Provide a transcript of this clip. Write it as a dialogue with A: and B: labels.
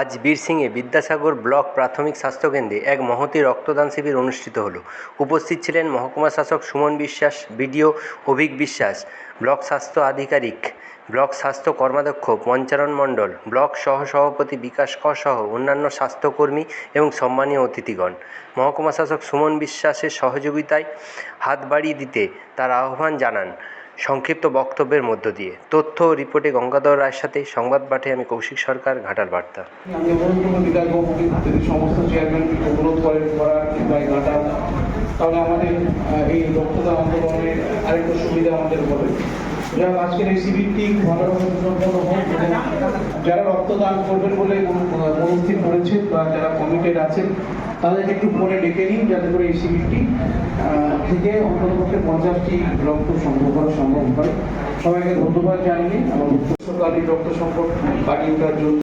A: আজ বীরসিংহে বিদ্যাসাগর ব্লক প্রাথমিক স্বাস্থ্যকেন্দ্রে এক মহতি রক্তদান শিবির অনুষ্ঠিত হলো। উপস্থিত ছিলেন মহকুমা শাসক সুমন বিশ্বাস, বিডিও অভিক বিশ্বাস, ব্লক স্বাস্থ্য আধিকারিক, ব্লক স্বাস্থ্য কর্মাধ্যক্ষ পঞ্চারণ মণ্ডল, ব্লক সহ সভাপতি বিকাশ কর সহ অন্যান্য স্বাস্থ্যকর্মী এবং সম্মানীয় অতিথিগণ। মহকুমা শাসক সুমন বিশ্বাসের সহযোগিতায় হাত বাড়িয়ে দিতে তার আহ্বান জানান সংক্ষিপ্ত বক্তব্যের মধ্য দিয়ে। তথ্য রিপোর্টে গঙ্গাধর রায়ের সাথে সংবাদ পাঠে আমি কৌশিক সরকার, ঘাটাল বার্তা।
B: তাহলে আমাদের এই রক্তদান আন্দোলনের আরেকটু সুবিধা আমাদের হবে। আজকের এই শিবিরটি ভালোভাবে সম্পন্ন হোক যারা রক্তদান করবেন বলে মন- হয়েছে মনস্থির করেছেন বা যারা কমিটেড আছেন, তাদেরকে একটু ফোনে ডেকে নিন যাতে করে এই শিবিরটি থেকে অন্ততপক্ষে পঞ্চাশটি রক্ত সংগ্রহ করা সম্ভব হয়। সবাইকে ধন্যবাদ জানিয়ে আমার উচ্চকালীন রক্ত সংকট কাটিয়ে ওঠার জন্য